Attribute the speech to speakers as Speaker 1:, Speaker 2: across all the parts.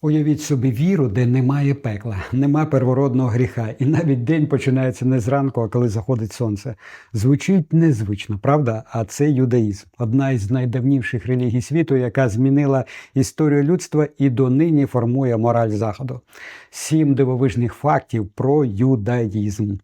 Speaker 1: Уявіть собі віру, де немає пекла, нема первородного гріха, і навіть день починається не зранку, а коли заходить сонце. Звучить незвично, правда? А це юдаїзм, одна із найдавніших релігій світу, яка змінила історію людства і донині формує мораль заходу. Сім дивовижних фактів про юдаїзм.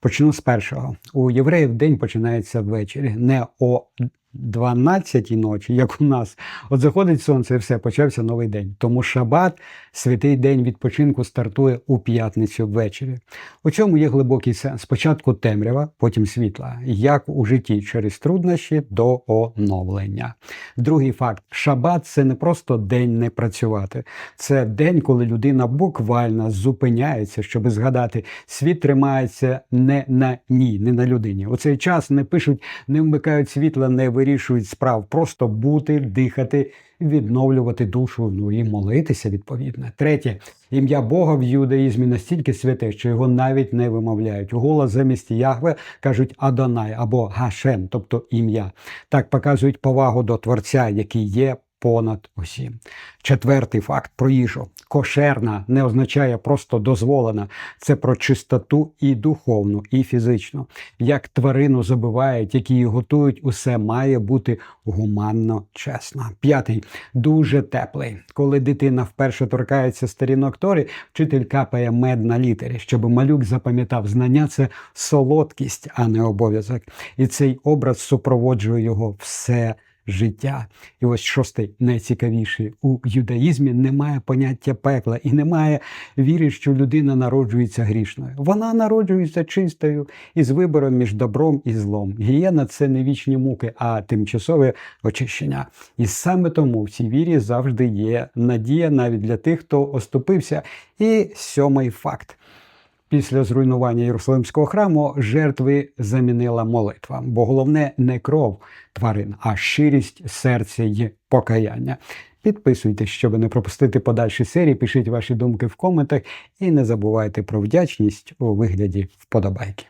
Speaker 1: Почну з першого. У євреїв день починається ввечері, не о 12 ночі, як у нас. От заходить сонце, і все, почався новий день. Тому шабат, святий день відпочинку, стартує у п'ятницю ввечері. У цьому є глибокий сенс. Спочатку темрява, потім світла, як у житті через труднощі до оновлення. Другий факт: шабат це не просто день не працювати, це день, коли людина буквально зупиняється, щоб згадати, світ тримається не на ній, не на людині. У цей час не пишуть, не вмикають світла, не вирішують справ, просто бути, дихати, відновлювати душу, ну і молитися відповідно. Третє, ім'я Бога в юдаїзмі настільки святе, що його навіть не вимовляють. Голос замість Яхве кажуть Адонай або Гашем, тобто ім'я. Так показують повагу до Творця, який є. Понад усім. Четвертий факт про їжу. Кошерна не означає просто дозволена. Це про чистоту і духовну, і фізичну. Як тварину забивають, які її готують, усе має бути гуманно чесно. П'ятий дуже теплий. Коли дитина вперше торкається сторінок Тори, вчитель капає мед на літері, щоб малюк запам'ятав знання це солодкість, а не обов'язок. І цей образ супроводжує його все життя. І ось шостий найцікавіший у юдаїзмі немає поняття пекла і немає віри, що людина народжується грішною. Вона народжується чистою із вибором між добром і злом. Гієна це не вічні муки, а тимчасове очищення. І саме тому в цій вірі завжди є надія навіть для тих, хто оступився. І сьомий факт. Після зруйнування Єрусалимського храму жертви замінила молитва, бо головне не кров тварин, а щирість серця й покаяння. Підписуйтесь, щоб не пропустити подальші серії. Пишіть ваші думки в коментах і не забувайте про вдячність у вигляді вподобайки.